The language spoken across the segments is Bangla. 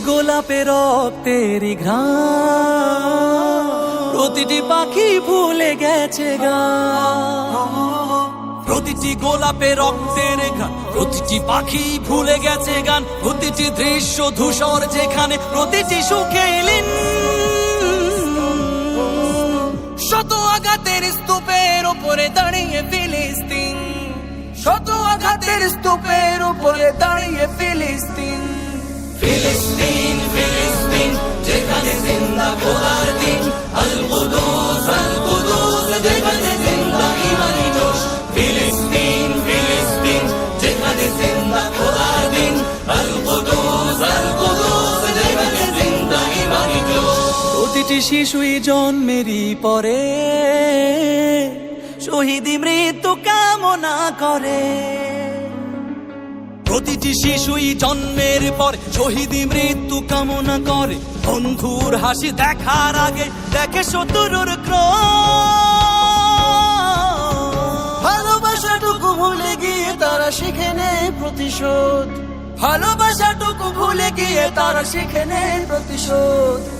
প্রতিটি গোলাপে রক্তেরই ঘ্রাণ। প্রতিটি পাখি ভুলে গেছে গা। প্রতিটি গোলাপে রক্তের গান প্রতিটি পাখি ভুলে গেছে গান। প্রতিটি দৃশ্য ধূসর যেখানে, প্রতিটি সুখে এলেন শত আঘাতের স্তূপের উপরে দাঁড়িয়ে ফিলিস্তিন। শত আঘাতের স্তূপের উপরে দাঁড়িয়ে ফিলিস্তিন। ফিলিস্তিন শিশুই জন্মেরই পরে। শহীদি মৃত্যু কামনা করে। প্রতিটি শিশুই জন্মের পর শহীদি মৃত্যু কামনা করে। বন্ধুর হাসি দেখার আগে দেখে শত্রুর ভালোবাসাটুকু ভুলে গিয়ে তারা শিখে নেয় প্রতিশোধ। ভালোবাসাটুকু ভুলে গিয়ে তারা শিখে নেয় প্রতিশোধ।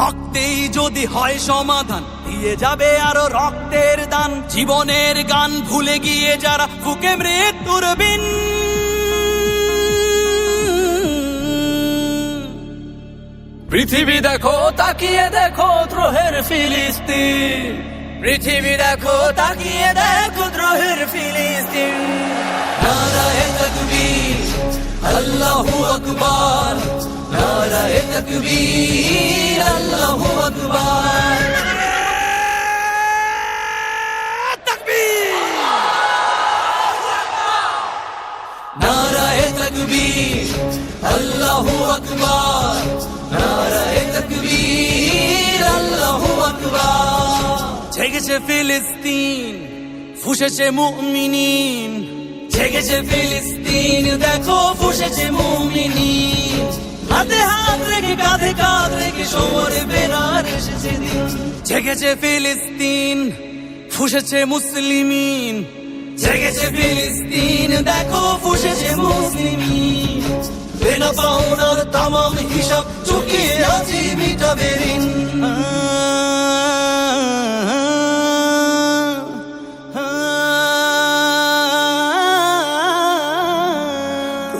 রক্তেই যদি হয় সমাধান, দিয়ে যাবে আরও রক্তের দান। জীবনের গান ভুলে গিয়ে যারা ফুকে মৃত্যুর বিন। পৃথিবী দেখো, তাকিয়ে দেখো দ্রোহের ফিলিস্তিন। পৃথিবী দেখো, তাকিয়ে দেখো দ্রোহের ফিলিস্তিন। নারায়ে তাকবীর, আল্লাহু আকবার। নারায়ে তাকবীর আল্লাহু আকবার। নারায়ে তাকবীর, আল্লাহু আকবার। নারায়ে তাকবীর, আল্লাহু আকবার। জেগেছে ফিলিস্তিন, ফুসেছে মুমিনিন। জেগেছে ফিলিস্তিন, দেখো ফুসেছে মুমিনিন। হাতে হাত রেখে, কাঁধে কাঁধ রেখে সমরে বেরার এসেছে দিন। জেগেছে ফিলিস্তিন, ফুসেছে মুসলিমিন। জেগেছে ফিলিস্তিন, দেখো ফুসেছে মুসলিমিন। বেনা পাওনার তামাম হিসাব চুকিয়ে আছি মিটাবে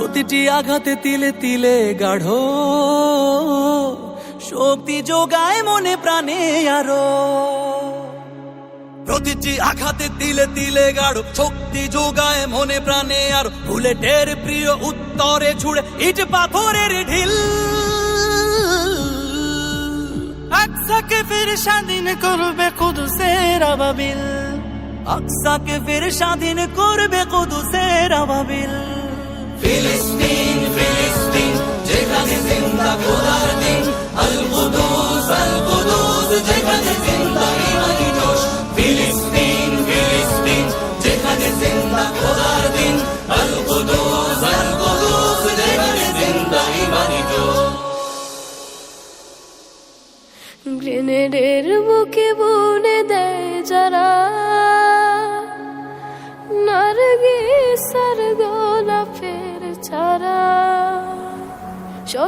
প্রতিটি আঘাতে তিলে তিলে গাঢ়। শক্তি যোগায় মনে প্রাণে আরও। প্রতিটি আঘাতে তিলে তিলে গাঢ়। শক্তি যোগায় মনে প্রাণে আর। বুলেটের প্রিয় উত্তরে ছুড়ে ইট পাথরের ঢিল। আকসাকে ফির স্বাধীন করবে কুদুসের আবাবিল। আকসাকে ফির স্বাধীন করবে কুদুসের আবাবিল। ফিলিস্তিন ফিলিস্তিন যেখানে জিন্দা খোদার দিন আল কুদুস আল কুদুস যেখানে জিন্দা গ্রেনেডের বুকে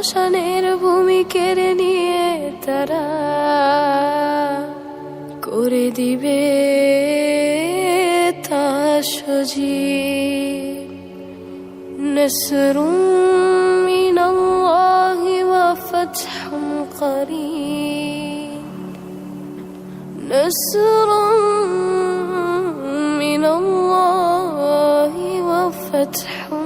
শ্মশানের ভূমি কেড়ে নিয়ে তারা করে দিবে তা সজি نسرون من الله وفتح قريب نسر من الله وفتح